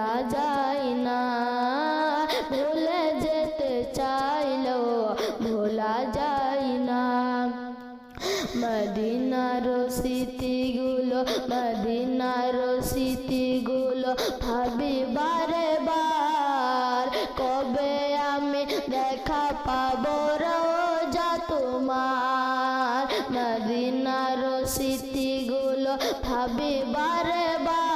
ভোলা যায় না। ভুলে যেতে চাইলেও ভোলা যায় না। মদিনার স্মৃতিগুলো মদিনার স্মৃতিগুলো ভাবি বারে। বার কবে আমি দেখা পাবো রোজা তোমার? মদিনার স্মৃতিগুলো ভাবি বারে বার।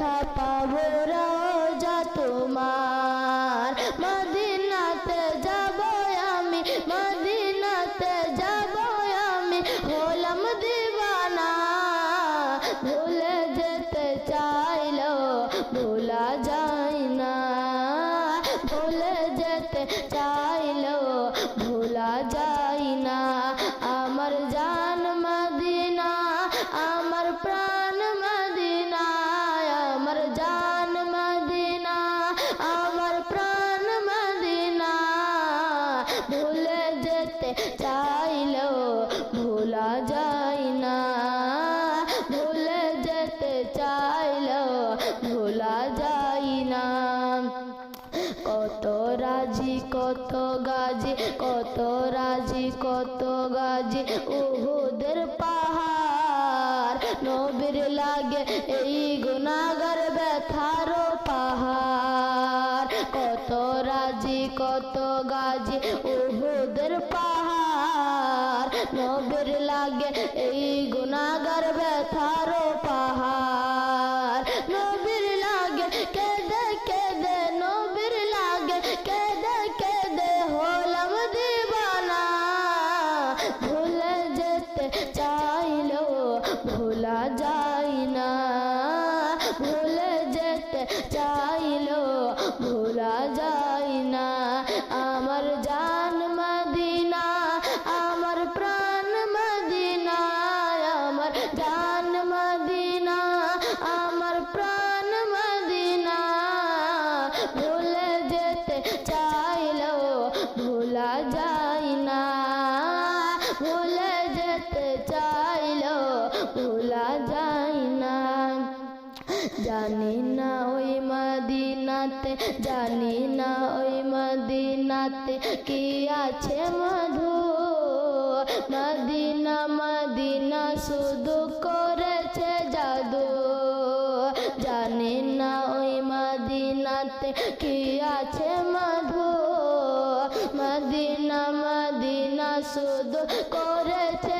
দেখা পাবো রোজা তোমার। মদিনাতে যাব আমি, মদিনাতে যাব আমি, হলাম দিবানা। ভুলে যেতে চাইল, ভোলা যায় যেতে চাইলো, ভোলা যায় না। ভুলে যেতে চাইলো, ভোলা যায় না। কত রাজি, কত গাজি, কত রাজি, কত গাজি। উহুদের পাহাড়, নবীর লাগে এই গুনাগার ব্যথার পাহাড়। কত গাজি উহুদের পাহাড়। নবীর লাগে এই গুনাগার ব্যথার পাহাড়। নবীর লাগে কেদে কেদে, নবীর লাগে কেদে কেদে হলাম দিবানা। ভুলে যেতে চাইলো ভোলা যায় না। ভুলে যেতে চাইলো ভোলা যায় আমার জান মদিনা, আমার প্রাণ মদিনা, আমার জান মদিনা, আমার প্রাণ মদিনা। ভুলে যেতে চাইলো ভোলা যায় না। ভুলে যেতে চাইলো ভোলা যায় না। জানি না ওই মদিনাতে জানি না ওই মদিনাতে কি আছে মধু। মদিনা মদিনা শুধু করেছে জাদু। জানি না ওই মদিনাতে কি আছে মধু। মদিনা মদিনা শুধু করেছে